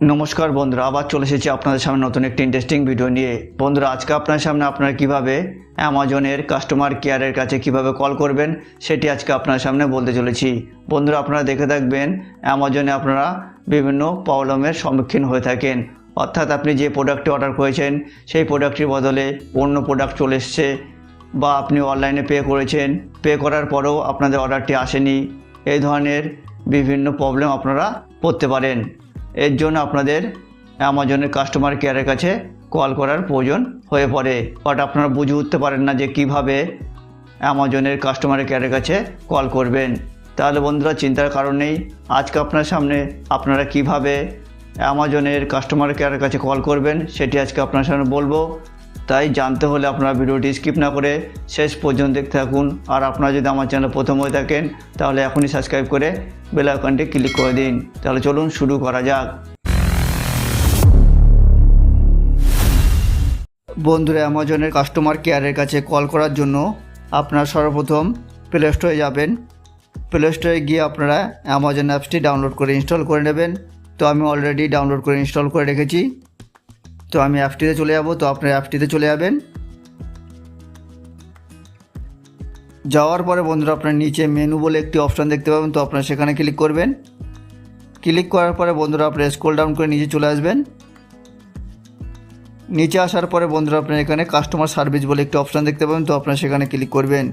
নমস্কার বন্ধুরা, আবার চলে এসেছি আপনাদের সামনে নতুন একটি ইন্টারেস্টিং ভিডিও নিয়ে। বন্ধুরা, আজকে আপনার সামনে আপনারা কীভাবে অ্যামাজনের কাস্টমার কেয়ারের কাছে কীভাবে কল করবেন, সেটি আজকে আপনার সামনে বলতে চলেছি। বন্ধুরা, আপনারা দেখে থাকবেন, অ্যামাজনে আপনারা বিভিন্ন প্রবলেমের সম্মুখীন হয়ে থাকেন। অর্থাৎ আপনি যে প্রোডাক্টটি অর্ডার করেছেন, সেই প্রোডাক্টটির বদলে অন্য প্রোডাক্ট চলে এসছে, বা আপনি অনলাইনে পে করেছেন। পে করার পরেও আপনাদের অর্ডারটি আসেনি। এই ধরনের বিভিন্ন প্রবলেম আপনারা পড়তে পারেন। এর জন্য আপনাদের অ্যামাজনের কাস্টমার কেয়ারের কাছে কল করার প্রয়োজন হয়ে পড়ে। বাট আপনারা বুঝে উঠতে পারেন না যে কীভাবে অ্যামাজনের কাস্টমার কেয়ারের কাছে কল করবেন। তাহলে বন্ধুরা, চিন্তার কারণ নেই। আজকে আপনার সামনে আপনারা কীভাবে অ্যামাজনের কাস্টমার কেয়ারের কাছে কল করবেন, সেটি আজকে আপনার সামনে বলব। তাই জানতে হলে আপনারা ভিডিওটি স্কিপ না করে শেষ পর্যন্ত দেখতে থাকুন। আর আপনারা যদি আমার চ্যানেল প্রথম হয়ে থাকেন, তাহলে এখনই সাবস্ক্রাইব করে বেল আইকনটি ক্লিক করে দিন। তাহলে চলুন শুরু করা যাক। বন্ধুরা, অ্যামাজনের কাস্টমার কেয়ারের কাছে কল করার জন্য আপনারা সর্বপ্রথম প্লে স্টোরে যাবেন। প্লে স্টোরে গিয়ে আপনারা অ্যামাজন অ্যাপসটি ডাউনলোড করে ইনস্টল করে নেবেন। তো আমি অলরেডি ডাউনলোড করে ইনস্টল করে রেখেছি। তো আমি অ্যাপটিতে চলে যাব, তো আপনার অ্যাপটিতে চলে যাবেন। যাওয়ার পরে বন্ধুরা আপনার নিচে মেনু বলে একটি অপশান দেখতে পাবেন, তো আপনারা সেখানে ক্লিক করবেন। ক্লিক করার পরে বন্ধুরা আপনার স্ক্রল ডাউন করে নিচে চলে আসবেন। নিচে আসার পরে বন্ধুরা আপনার এখানে কাস্টমার সার্ভিস বলে একটি অপশান দেখতে পাবেন, তো আপনারা সেখানে ক্লিক করবেন।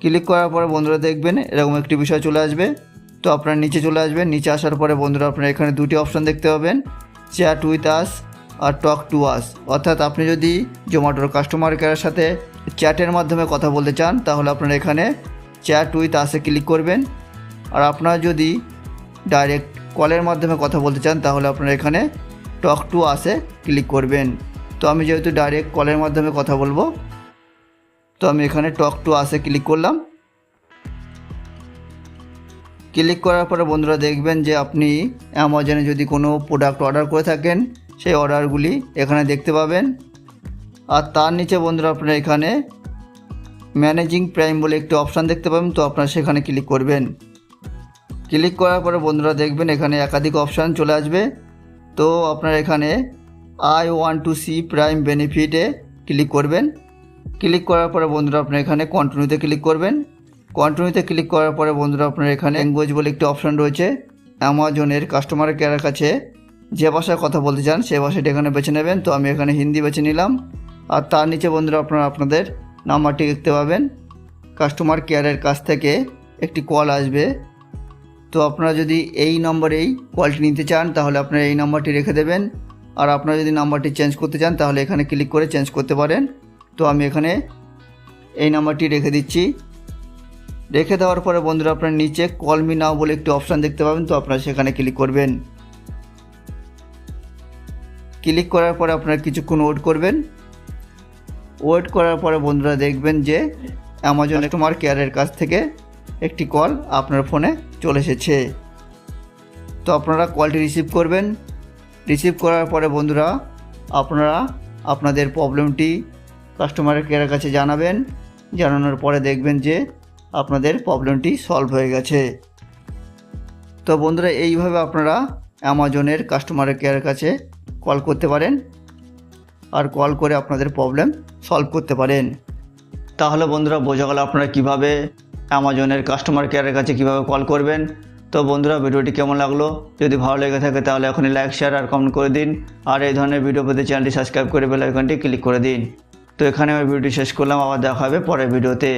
ক্লিক করার পরে বন্ধুরা দেখবেন এরকম একটি বিষয় চলে আসবে, তো আপনারা নিচে চলে আসবেন। নিচে আসার পরে বন্ধুরা আপনার এখানে দুটি অপশান দেখতে পাবেন। Chat with us or talk to us. অর্থাৎ আপনি যদি জোম্যাটোর কাস্টমার কেয়ারের সাথে চ্যাটের মাধ্যমে কথা বলতে চান, তাহলে আপনারা এখানে চ্যাট উইথ আসে ক্লিক করবেন। আর আপনারা যদি ডাইরেক্ট কলের মাধ্যমে কথা বলতে চান, তাহলে আপনারা এখানে টক টু আসে ক্লিক করবেন। তো আমি যেহেতু ডাইরেক্ট কলের মাধ্যমে কথা বলব, তো আমি এখানে টক টু আসে ক্লিক করলাম। ক্লিক করার পরে বন্ধুরা দেখবেন যে আপনি অ্যামাজনে যদি কোনো প্রোডাক্ট অর্ডার করে থাকেন, সেই অর্ডারগুলি এখানে দেখতে পাবেন। আর তার নিচে বন্ধুরা আপনারা এখানে ম্যানেজিং প্রাইম বলে একটি অপশান দেখতে পাবেন, তো আপনারা সেখানে ক্লিক করবেন। ক্লিক করার পরে বন্ধুরা দেখবেন এখানে একাধিক অপশান চলে আসবে। তো আপনারা এখানে I one two C prime বেনিফিটে click করবেন। ক্লিক করার পরে বন্ধুরা আপনারা এখানে কন্টিনিউতে ক্লিক করবেন। কন্টিনিউতে ক্লিক করার পরে বন্ধুরা আপনার এখানে ল্যাঙ্গুয়েজ বলে একটি অপশান রয়েছে। অ্যামাজনের কাস্টমার কেয়ারের কাছে যে ভাষায় কথা বলতে চান সেই ভাষাটি এখানে বেছে নেবেন। তো আমি এখানে হিন্দি বেছে নিলাম। আর তার নিচে বন্ধুরা আপনারা আপনাদের নাম্বারটি দেখতে পাবেন। কাস্টমার কেয়ারের কাছ থেকে একটি কল আসবে। তো আপনারা যদি এই নম্বরেই কলটি নিতে চান, তাহলে আপনারা এই নাম্বারটি রেখে দেবেন। আর আপনারা যদি নাম্বারটি চেঞ্জ করতে চান, তাহলে এখানে ক্লিক করে চেঞ্জ করতে পারেন। তো আমি এখানে এই নাম্বারটি রেখে দিচ্ছি। রেখে দেওয়ার পরে বন্ধুরা আপনার নিচে কল মি নাও বলে একটি অপশান দেখতে পাবেন, তো আপনারা সেখানে ক্লিক করবেন। ক্লিক করার পরে আপনারা কিছুক্ষণ ওয়েট করবেন। ওয়েট করার পরে বন্ধুরা দেখবেন যে অ্যামাজন কাস্টমার কেয়ারের কাছ থেকে একটি কল আপনার ফোনে চলে এসেছে। তো আপনারা কলটি রিসিভ করবেন। রিসিভ করার পরে বন্ধুরা আপনারা আপনাদের প্রবলেমটি কাস্টমার কেয়ারের কাছে জানাবেন। জানানোর পরে দেখবেন যে আপনাদের প্রবলেমটি সলভ হয়ে গেছে। তো বন্ধুরা, এইভাবে আপনারা অ্যামাজনের কাস্টমার কেয়ারের কাছে কল করতে পারেন আর কল করে আপনাদের প্রবলেম সলভ করতে পারেন। তাহলে বন্ধুরা, বোঝা গেল আপনারা কীভাবে অ্যামাজনের কাস্টমার কেয়ারের কাছে কীভাবে কল করবেন। তো বন্ধুরা, ভিডিওটি কেমন লাগল? যদি ভালো লেগে থাকে, তাহলে এখনই লাইক শেয়ার আর কমেন্ট করে দিন। আর এই ধরনের ভিডিও পেতে চ্যানেলটি সাবস্ক্রাইব করে বেল আইকনটি ক্লিক করে দিন। তো এখানে আমি ভিডিওটি শেষ করলাম, আবার দেখা হবে পরের ভিডিওতে